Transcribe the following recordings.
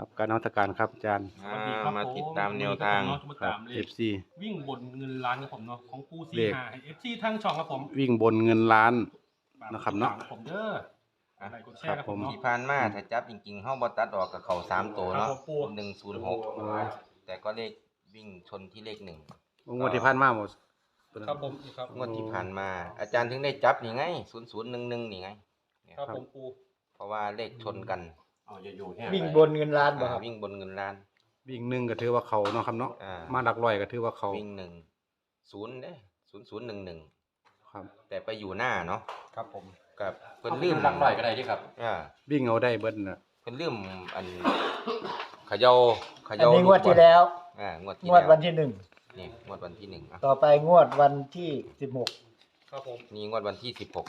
ครับการนมัตการครับอาจารย์สวัอ่าสดีครับมาผติดตามแนวทางวันนี้ก็ผมเนาะจะมาครัตาบมเลเอขฟซีวิ่งบนเงินล้านครับผมเนาะของปูซีเลขหาเอฟซีทั้งช่องครับผมวิ่งบนเงินล้านฝากนะครับเนาะติดตมผมเด้ออะอะไรกดแชร์ครับผมเนาะ ที่ผ่านมาถ้าจับจริงๆเฮาบ่ตัดออกกับเขาสามตัวเนาะครับผม หนึ่งศูนย์หกแต่ก็เลขวิ่งชนที่เลขหนึ่งงวดที่ผ่านมาหมด ครับผมนี่ครับ งวดที่ผ่านมา อาจารย์ถึงได้จับนี่ไงศูนย์ศูนย์หนึ่งหนึ่งนี่ไง ครับผมปูเพราะว่าเลขชนกัน วิ่งบนเงินล้านบ่อ่าครับวิ่งบนเงินล้าน วิ่งหนึ่งก็ถือว่าเขาเนาะครับเนาะอ่า มาหลักร้อยก็ถือว่าเขาวิ่งหนึ่งศูนย์เด้ศูนย์ศูนย์หนึ่งหนึ่งครับ แต่ไปอยู่หน้าเนาะครับผม กับเพิ่นลืมหลักร้อยก็ได้ที่ครับ อ่าวิ่งเอาได้เบิ้ลนะเพิ่นลืมอันเขย่าเขอันย่านี้งวดที่ลูกบอแล้ว อ่างวดที่งวดแล้ววันที่หนึ่ง นี่งวดวันที่หนึ่งอะต่อไปงวดวันที่สิบหกครับผม นี่งวดวันที่สิบหก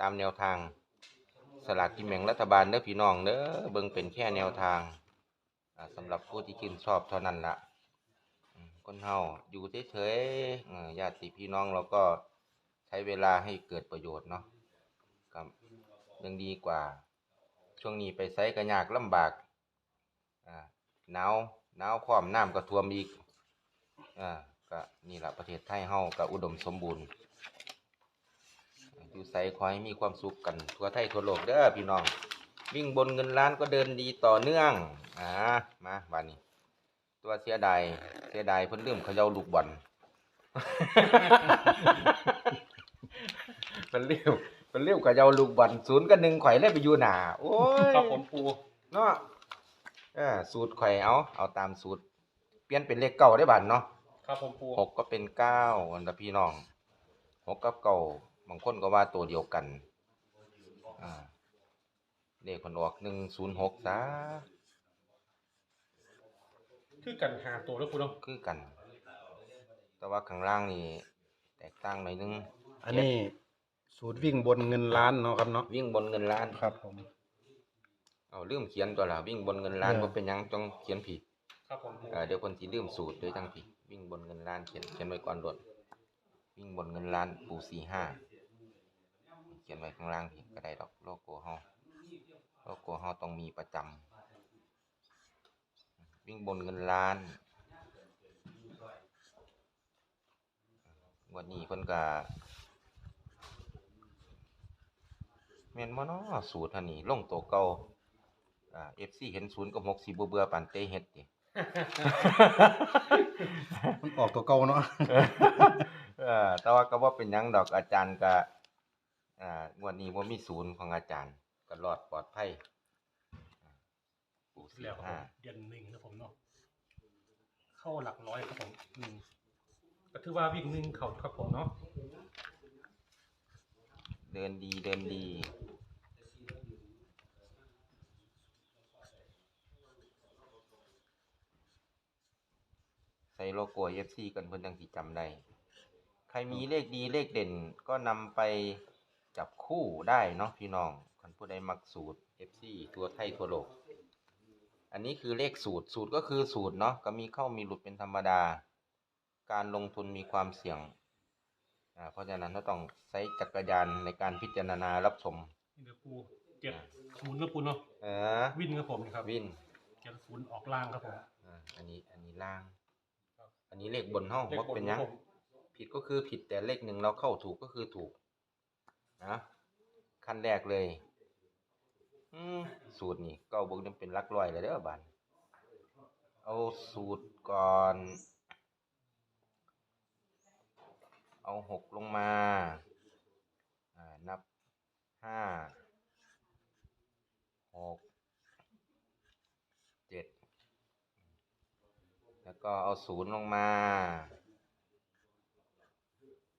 ตามแนวทาง สลากกินแบ่งรัฐบาลเด้อพี่น้องเด้อเบิ่งเป็นแค่แนวทางอ่าสำหรับผู้ที่ชื่นชอบเท่านั้นละคนเฮาอยู่เฉยๆญาติพี่น้องเราก็ใช้เวลาให้เกิดประโยชน์เนาะกับยังดีกว่า ช่วงนี้ไปไสก็ยากลำบากหนาวหนาวพร้อมน้ำก็ท่วมอีกอ่าก็นี่แหละประเทศไทยเฮาก็อุดมสมบูรณ์ อยู่ใส่ขอให้มีความสุขกันทั่วไทยทั่วโลกเด้อพี่น้อง วิ่งบนเงินล้านก็เดินดีต่อเนื่องอ่ามาบานนี้ ตัวเสียดายเสียดายเพิ่นลืมเขย่าลูกบอลเพิ่นลืมเพิ่นลืมเขย่าลูกบอลศูนย์กับหนึ่งข่อยเลยไปอยู่หน้าโอ้ยครับผมปูเนาะเออสูตรข่อยเอาเอาตามสูตร เปลี่ยนเป็นเลขเก้าได้บัดเนาะครับผมปูหกก็เป็นเก้าอันละพี่น้องหกกับเก้า บางคนก็ว่าตัวเดียวกันอ่าเลขคนออกหนึ่งศูนย์หกซะคือกันหาตัวแล้วปูเนาะคือกัน แต่ว่าข้างล่างนี่แตกต่างหน่อยนึง อันนี้สูตรวิ่งบนเงินล้านเนาะครับเนาะวิ่งบนเงินล้านครับผมเอาลืมเขียนตัวละวิ่งบนเงินล้านเออบ่เป็นหยังต้องเขียนผิดครับผมปูเอ่อเดี๋ยวคนที่ลืมสูตรด้วยจังผิดวิ่งบนเงินล้านเขียนเขียนไว้ก่อนโดดวิ่งบนเงินล้านปูสี่ห้า เขียนไว้ข้างล่างพี่ก็ได้ดอกโลโก้เฮาโลโก้เฮาต้องมีประจำวิ่งบนเงินล้านวันนี้เพิ่นก็แม่นบ่เนาะสูตรอันนี้ลงตัวเก่าอ่า FC เห็นศูนย์กับ6สิบ่เบื่อปานเตเฮ็ดติมันออกตัวเก่าเนาะเออแต่ว่าก็บ่เป็นหยังดอกอาจารย์ก็ อ่างวดนี้บ่มีศูนย์ของอาจารย์ก็รอดปลอดภัยปู่สี่แล้วครับผห้ามเดือนหนึ่งครับผมเนาะเข้าหลักร้อยครับผมหนึ่งก็ถือว่าวิ่งหนึ่งเขาครับผมเนาะเดินดีเดินดี ใส่โลโก้ FC กันเพิ่นจังสิจำได้ ใครมีเลขดีเลขเด่นก็นำไป จับคู่ได้เนาะพี่น้องคันผู้ใดมักสูตร FC ตัวไทยทั่วโลก อันนี้คือเลขสูตร สูตรก็คือสูตรเนาะก็มีเข้ามีหลุดเป็นธรรมดา การลงทุนมีความเสี่ยงอ่าเพราะฉะนั้นเราต้องใช้จักรยานในการพิจารณารับชม นี่เดี๋ยวปูเจ็ดศูนย์แล้วปูเนาะเออวินครับผมนี่ครับวินเจ็ดศูนย์ออกล่างครับผม อ่าอันนี้อันนี้ล่างครับอันนี้เลขบนห้องเลขว่าบนเป็นหยัง ครับผม ผิดก็คือผิดแต่เลขหนึ่งเราเข้าถูกก็คือถูก นะขั้นแรกเลยสูตรนี่ก็บอกนี่เป็นหลักร้อยเลยเด้อบันเอาสูตรก่อน เอาหกลงมาอ่านับห้าหกเจ็ดแล้วก็เอาศูนย์ลงมา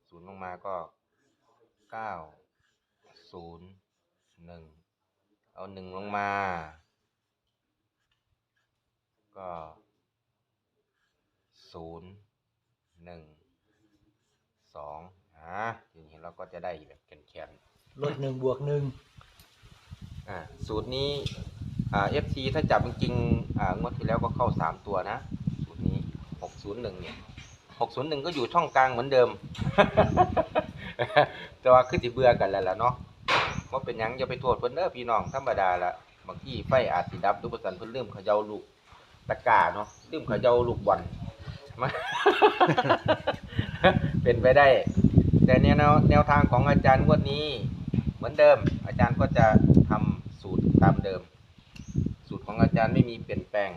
ศูนย์ลงมาก็เก้า ศูนย์หนึ่งเอาหนึ่งลงมา ก็ศูนย์หนึ่งสองอ่าทีนี้เราก็จะได้แบบแข็งลดหนึ่งบวกหนึ่งๆอ่าสูตรนี้อ่า FC ถ้าจับจริงๆอ่างวดที่แล้วก็เข้าสามตัวนะ สูตรนี้หกศูนย์หนึ่งเนี่ยหกศูนย์หนึ่งก็อยู่ช่องกลางเหมือนเดิม แต่ว่าคือสิเบื่อกันแล้วล่ะเนาะ ว่าเป็นหยังอย่าไปโทษเพิ่นเด้อพี่น้องธรรมดาละบางที่ไฟอาจสิดับหรือบ่ซั่นเพิ่นลืมเขย่าลูกตะกร้าเนาะลืมเขย่าลูกบอลมา เป็นไปได้ แต่แนวแนวทางของอาจารย์งวดนี้ เหมือนเดิม อาจารย์ก็จะทำสูตรตามเดิม สูตรของอาจารย์ไม่มีเปลี่ยนแปลง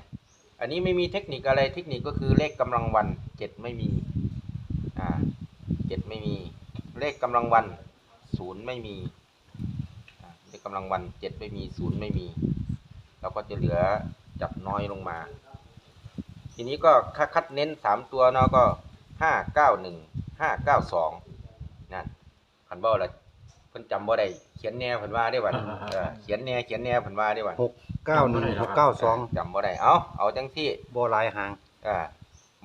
อันนี้ไม่มีเทคนิคอะไรเทคนิคก็คือเลขกำลังวันเจ็ดไม่มีอ่าเจ็ดไม่มี เลขกำลังวันศูนย์ไม่มี อ่าเลขกำลังวันเจ็ดไม่มีศูนย์ไม่มี เราก็จะเหลือจับน้อยลงมา ทีนี้ก็คัดคัดเน้นสามตัวเนาะก็ห้าเก้าหนึ่งห้าเก้าสองนั่นคันบ่ละเพิ่นจำบ่ได้เขียนแนวเพิ่นว่าได้บัดเออเขียนแนวเขียนแนวเพิ่นว่าได้บัดหกเก้าหนึ่งหกเก้าสองจำบ่ได้เอาเอาจังที่โบหลายหางอ่า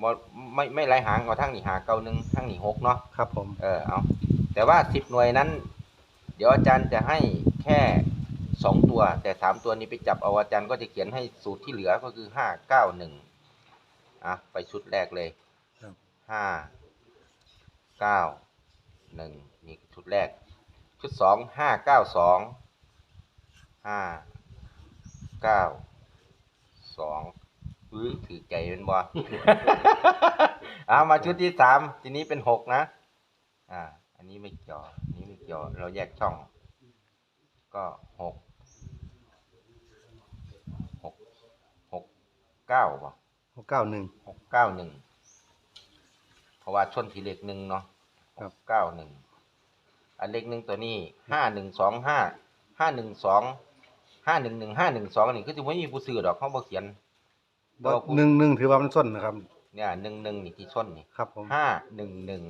บ่ไม่ไม่หลายหางเอาทั้งนี่หาเก้าหนึ่งทั้งนี่หกเนาะครับผมเออเอาแต่ว่าสิบหน่วยนั้น เดี๋ยวอาจารย์จะให้ แค่สองตัว แต่สามตัวนี้ไปจับเอาอาจารย์ก็จะเขียนให้สูตรที่เหลือก็คือห้าเก้าหนึ่งอะไปชุดแรกเลยครับห้าเก้าหนึ่งนี่ชุดแรก ชุดสองห้าเก้าสองห้าเก้าสองอื้อถือใจเป็นบ่เอามาชุดที่สามทีนี้เป็นหกนะ อ่า อันนี้ไม่เกี่ยวอันนี้ไม่เกี่ยวเราแยกช่อง ก็หกหกหกเก้าป่ะหกเก้าหนึ่งหกเก้าหนึ่งเพราะว่าชนทีเลขหนึ่งเนาะครัหบกเก้าหนึ่งอันเลขหนึ่งตัวนี้ห้าหนึ่งสองห้าห้าหนึ่งสองห้าหนึ่งหนึ่งห้าหนึ่งสองนี่คือจะไม่มีผู้ซื้อดอกเขาบอกเขียนบ่หนึ่งหนึ่งถือว่ามันส้นนะครับเนี่ยหนึ่งหนึ่งนี่ที่ชนนี่ครับผมห้าหนึ่งหนึ่ง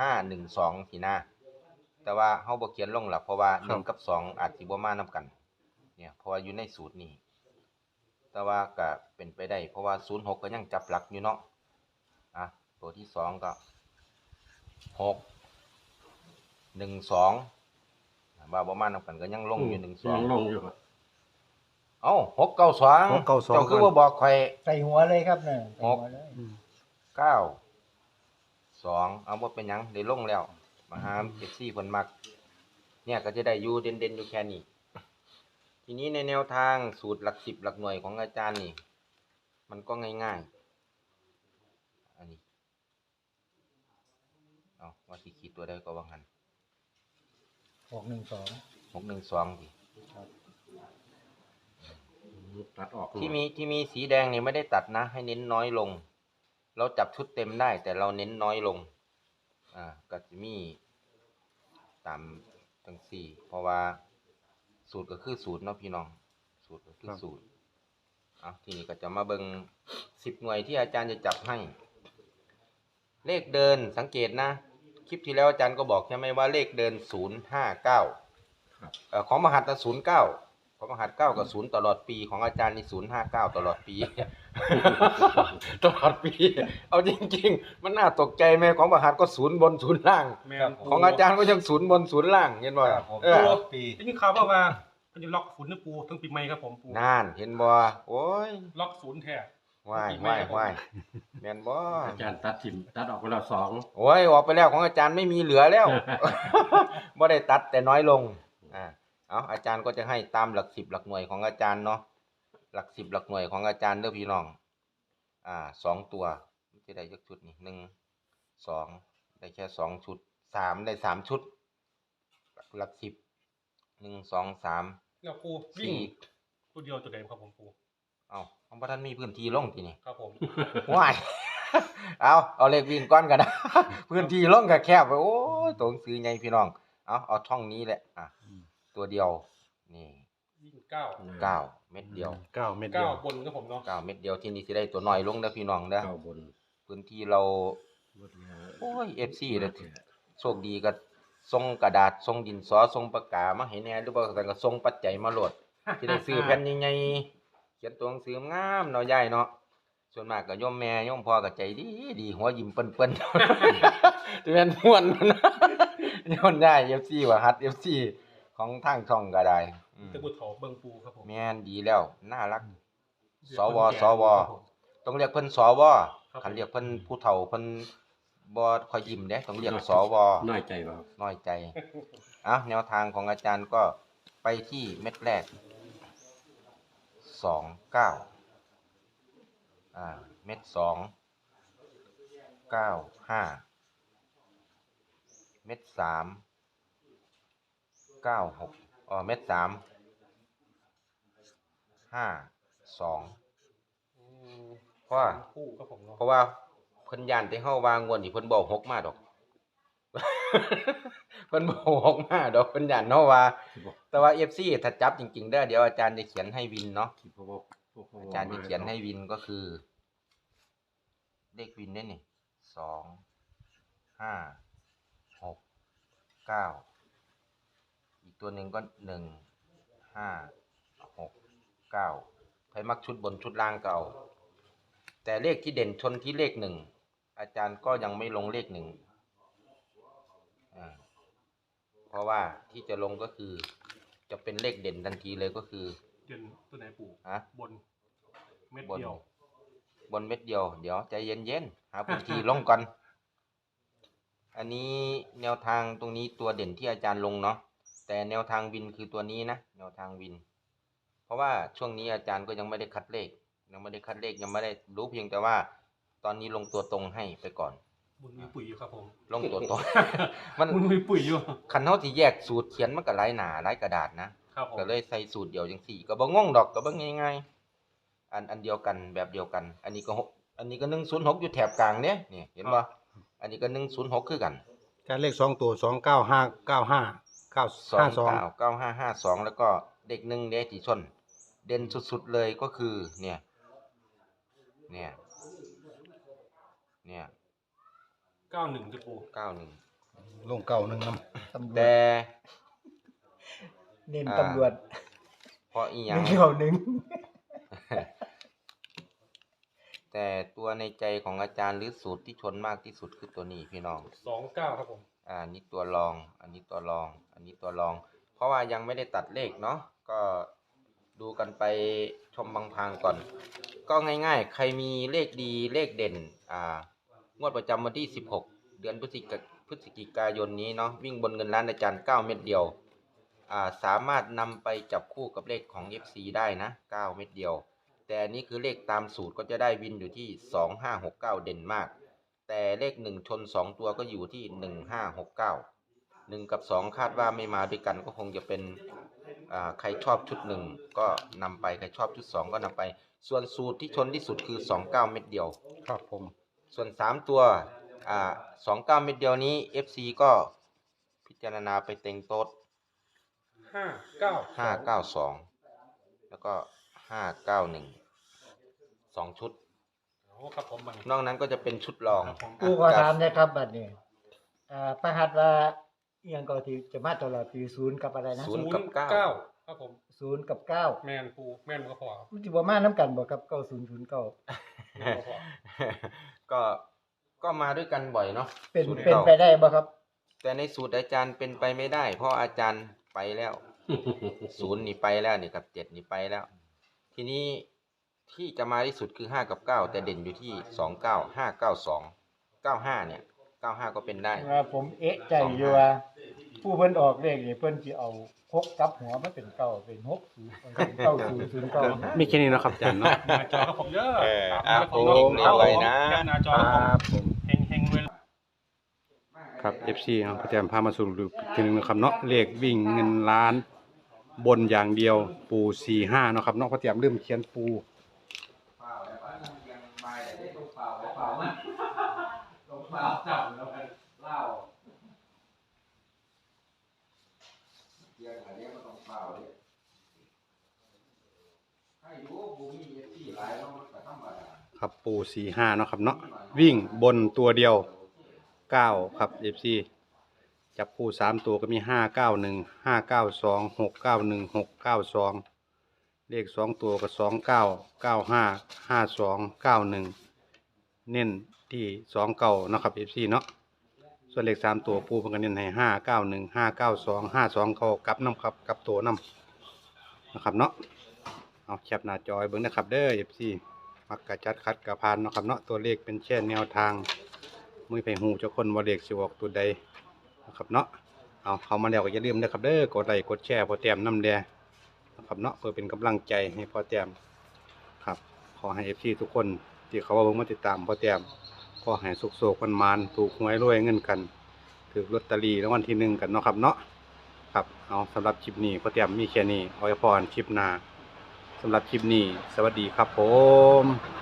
ห้าหนึ่งสองทีหน้า แต่ว่าเฮาบ่เขียนลงหลักเพราะว่าหนึ่งกับสองอาจสิบ่มานํกัน เนี่ยเพราะว่าอยู่ในสูตรนี้ แต่ว่าก็เป็นไปได้ เพราะว่าศูนย์หกก็ยังจับหลักอยู่เนาะอะตัวที่สองก็หกหนึ่งสองว่าบ่มานํกันก็ยังลงอยู่หนึ่งสองยังลงอยู่ครับเอ้าหกเก้าสองหกเก้าสองเจ้าคือบ่บอกข่อยใส่หัวเลยครับเนี่ยใส่หัวเลยอืมเก้าสองเอาหมดเป็นหยังได้ลงแล้ว มาหาเจ็ดซี่คนมัก เนี่ยก็จะได้อยู่เด่นๆอยู่แค่นี้ ทีนี้ในแนวทางสูตรหลักสิบหลักหน่วยของอาจารย์นี่ มันก็ง่ายๆ อันนี้เอาว่าสิขีดตัวได้ก็ว่างันหกหนึ่งสองหกหนึ่งสองสิตัดออกที่มีที่มีสีแดงนี่ไม่ได้ตัดนะ ให้เน้นน้อยลง เราจับชุดเต็มได้แต่เราเน้นน้อยลง อ่าก็จะมีตามทั้งสี่ เพราะว่าสูตรก็คือสูตรเนาะพี่น้อง สูตรก็คือครับ สูตรเอาทีนี้ก็จะมาเบิงสิบหน่วยที่อาจารย์จะจับให้ เลขเดินสังเกตนะ คลิปที่แล้วอาจารย์ก็บอกใช่ไหมว่าเลขเดินศูนย์ห้าเก้าของมหัตศูนย์เก้าของมหัตเก้ากับศูนย์ตลอดปีของอาจารย์นี่ศูนย์ห้าเก้าตลอดปี ตลอดปี เอาจริง ๆ มันน่าตกใจไหมของมหัตก็ศูนย์บนศูนย์ล่าง แม่นของอาจารย์ก็ยังศูนย์บนศูนย์ล่างเห็นบ่ครับผมเออปี ได้ยินข่าวว่าว่าเพิ่นจะล็อกศูนย์นะปูทั้งปีใหม่ครับผมปูนานเห็นบ่โอ้ยล็อกศูนย์แท้ ว่ายปีใหม่ว่ายครับผมว่ายแม่นบ่อาจารย์ตัดทิมตัดออกไปแล้วสองโอ้ยออกไปแล้วของอาจารย์ไม่มีเหลือแล้วบ่ได้ตัดแต่น้อยลงอ่าเอาอาจารย์ก็จะให้ตามหลักสิบหลักหน่วยของอาจารย์เนาะ หลักสิบหลักหน่วยของอาจารย์เด้อพี่น้อง อ่าสองตัวจะได้ยักชุดนี่หนึ่งสองได้แค่สองชุดสามได้สามชุด หลักหลักสิบหนึ่งสองสามแล้วปูวิ่งสี่ตัวเดียวตัวเดิมครับผมปูเอาของพระท่านมีพื้นที่ลงทีนี่ครับผม ว้าย เอาเอาเลขวิ่งก้อนกันนะ พื้นที่ล่องกับแคบไปโอ้ยตัวหนังสือไงพี่น้อง เอาเอาช่องนี้แหละอะ ตัวเดียว นี่ วิ่งเก้าเก้าเม็ดเดียวเก้าเม็ดเดีเก้ายวบนครับผมเนาะเก้าเม็ดเดียวที่นี่สิได้ตัวน้อยลงเด้อพี่น้องเด้อเก้าบนพื้นที่เราโอ้ย FC เด้อ โชคดีก็ส่งกระดาษส่งดินสอส่งปากกามาให้แหน่หรือบ่แต่ก็ส่งปัจจัยมาโหลดสิได้ซื้อแผ่นใหญ่ๆเขียนตัวหนังสืองามเนาะยายเนาะส่วนมากก็โยมแม่โยมพ่อก็ใจดีดีหัวยิ้มเปิ้นๆ จะเป็นม่วนมันโยนได้ FC ว่าฮัด FC ของทางช่องก็ได้ อืมตะบุดเขาเบิงปูครับผมแม่นดีแล้ว น่ารัก สวสว ครับผม ต้องเรียกเพิ่นสวครับ คันเรียกเพิ่นผู้เฒ่าเพิ่นบ่ค่อยยิ้มเด้ต้องเรียกสว น้อยใจเปล่าน้อยใจอะแนวทางของอาจารย์ก็ไปที่เม็ดแรก สองเก้า อ่า เม็ดสอง เก้าห้า เม็ดสาม เก้าหกอ๋อเม็ดสาม ห้าสองอืมเพราะว่าคู่ครับผมเนาะเพราะว่าเพิ่นย่านที่เฮาวางงวนนี่เพิ่นบอกหกมาดอก เพิ่นบอกหกมาดอกเพิ่นย่านเฮาว่าที่บอกแต่ว่า FC ถ้าจับจริงๆเด้อเดี๋ยวอาจารย์จะเขียนให้วินเนาะที่พวกพวกพวกพวกอาจารย์จะเขียนให้วินก็คือ เลขวินเนี่ยนี่สองห้าหกเก้าอีกตัวหนึ่งก็หนึ่งห้าหก เก้าใครมักชุดบนชุดล่างเก่า แต่เลขที่เด่นชนที่เลขหนึ่ง อาจารย์ก็ยังไม่ลงเลขหนึ่งอ่าเพราะว่าที่จะลงก็คือ จะเป็นเลขเด่นทันทีเลยก็คือเดือนตัวไหนปู่ฮะบนเม็ดบนเดียว บนเม็ดเดียว เดี๋ยวใจเย็นๆหาพื้นที่ลงก่อน อันนี้แนวทางตรงนี้ตัวเด่นที่อาจารย์ลงเนาะ แต่แนวทางวินคือตัวนี้นะ แนวทางวินเพ ราะว่าช่วงนี้อาจารย์ก็ยังไม่ได้คัดเลข ยังไม่ได้คัดเลขยังไม่ได้รู้เพียงแต่ว่า ตอนนี้ลงตัวตรงให้ไปก่อน บุญมีปุ๋ยอยู่ครับผม ลงตัวตรง มันบุญมีปุ๋ยอยู่คันเท่าที่แยกสูตรเขียนมันก็หลายหนาหลายกระดาษนะครับผมก็เลยใส่สูตรเดียวจังสี่ ก็บ่งงดอกก็เบิ่งง่ายๆอันอันเดียวกันแบบเดียวกัน อันนี้ก็หกอันนี้ก็หนึ่งศูนย์หกอยู่แถบกลางเนี่ยนี่เห็นบ่อันนี้ก็หนึ่งศูนย์หกคือกันการเลขสองตัวสองเก้าห้าเก้าห้าเก้าสองห้าสองเก้าเก้าห้าห้าสองแล้วก็เด็กหนึ่งเดที่ชนเด่นสุดๆเลยก็คือเนี่ยเนี่ยเนี่ยเก้าหนึ่งจะปู่เก้าหนึ่งลงเก้าหนึ่งน้ตำรวจแต่เน้นอ่าตำรวจเพราะอีหหยังนึ่งเขาหนึ่งแต่ตัวในใจของอาจารย์หรือสูตรที่ชนมากที่สุดคือตัวนี้พี่น้อง สองเก้าครับผมอ่าอันนี้ตัวรอง อันนี้ตัวรอง อันนี้ตัวรอง เพราะว่ายังไม่ได้ตัดเลขเนาะ ก็ ดูกันไปชมบางพางก่อน ก็ง่ายๆ ใครมีเลขดีเลขเด่น อ่างวดประจำวันที่ 16 เดือนพฤศจิกาพฤศจิกายนนี้เนาะวิ่งบนเงินล้านอาจารย์ 9 เม็ดเดียวอ่าสามารถนำไปจับคู่กับเลขของ FC ได้นะ 9 เม็ดเดียว แต่อันนี้คือเลขตามสูตรก็จะได้วินอยู่ที่ 2569 เด่นมาก แต่เลขหนึ่งชนสองตัวก็อยู่ที่หนึ่งห้าหกเก้าหนึ่งกับสองคาดว่าไม่มาด้วยกันก็คงจะเป็น ใครชอบชุดหนึ่งก็นำไปใครชอบชุดสองก็นำไป ส่วนสูตรที่ชนที่สุดคือสองเก้าเม็ดเดียวำครับผม ส่วนสามตัวอ่าสองเก้าเม็ดเดียวนี้ FC ก็พิจารณาไปเต็งโต๊ดห้าเก้าห้าเก้าสองแล้วก็ห้าเก้าหนึ่งสองชุดโอ้ครับผมมันนอกนั้นก็จะเป็นชุดรองครับผมกูขอถามนะครับบัดนี้อ่าประหัดว่า เอียงก็ที่จะมาตลอดปีศูนย์กับอะไรนะศูนย์กับเก้า ครับผม ศูนย์กับเก้าแมนปูแมนก็พอครับมันจะบ่มาน้ำกันบ่ครับเก้าศูนย์ศูนย์เก้าแม่นก็พอก็ก็มาด้วยกันบ่อยเนาะเป็นศูย์เป็นก้าไปได้บ่ครับ แต่ในสูตรอาจารย์เป็นไปไม่ได้ เพราะอาจารย์ไปแล้ว ศูนย์นี่ไปแล้วนี่กับเจ็ดนี่ไปแล้ว ทีนี้ที่จะมาที่สุดคือห้ากับเก้าแต่เด่นอยู่ที่สองเก้าห้าเก้าสองเก้าห้าเนี่ย เก้าห้าก็เป็นได้ ว่าผมเอะใจอยู่ว่าผู้เพิ่นออกเลขนี่เพิ่นสิเอาหกกลับหัวมาเป็นเก้าเป็นหกศูนย์เป็นเก้าศูนย์ศูนย์เก้ามีแค่นี้เนาะครับอาจารย์เนาะ หน้าจอครับผมเยอะเออตามอะนี้ครับผมเฮงๆครับรวยๆนะแคปหน้าจอคครับผมรับผม เฮงเฮงๆเลย ครับ FC ครับพระแจมพามาสู่อีกทีหนึงนะครับเนาะเลขวิ่งเงินล้านบนอย่างเดียวปูสี่ห้าเนาะครับเนาะพระแจมเริ่มเขียนปูครับปูสี่ห้าเนาะครับเนาะวิ่งบนตัวเดียวเก้าครับเอฟซีจับคู่สามตัวก็มีห้าเก้าหนึ่งห้าเก้าสองหกเก้าหนึ่งหกเก้าสองเลขสองตัวก็สองเก้าเก้าห้าห้าสองเก้าหนึ่ง เน้นที่สองเก้านะครับเอฟซีเนาะส่วนเลขสามตัวปูเพิ่นก็เน้นให้ห้าเก้าหนึ่งห้าเก้าสองห้าสองเขากลับน้ำครับกลับตัวน้ำนะครับเนาะเอาแคปหน้าจอยเบิ่งนะครับเด้อเอฟซีมักกะจัดคัดกะพานนะครับเนาะตัวเลขเป็นแค่แนวทางมือไปหูเจ้าคนว่าเลขสิออกตัวใดนะครับเนาะเอาเข้ามาแล้วก็อย่าลืมนะครับเด้อกดไลค์กดแชร์พอแต้มน้ำแดนะครับเนาะเพื่อเป็นกำลังใจให้พอแต้มครับขอให้เอฟซีทุกคน ที่เขาว่าเบิ่งมาติดตามพ่อแต้มขอให้สุกโศกมันมานถูกหวยรวยเงินกันถือลอตเตอรี่รางวัลที่หนึ่งกันเนาะครับเนาะครับเอาสำหรับคลิปนี้พ่อแต้มมีแค่นี้อวยพรคลิปหน้าสำหรับคลิปนี้ สวัสดีครับผม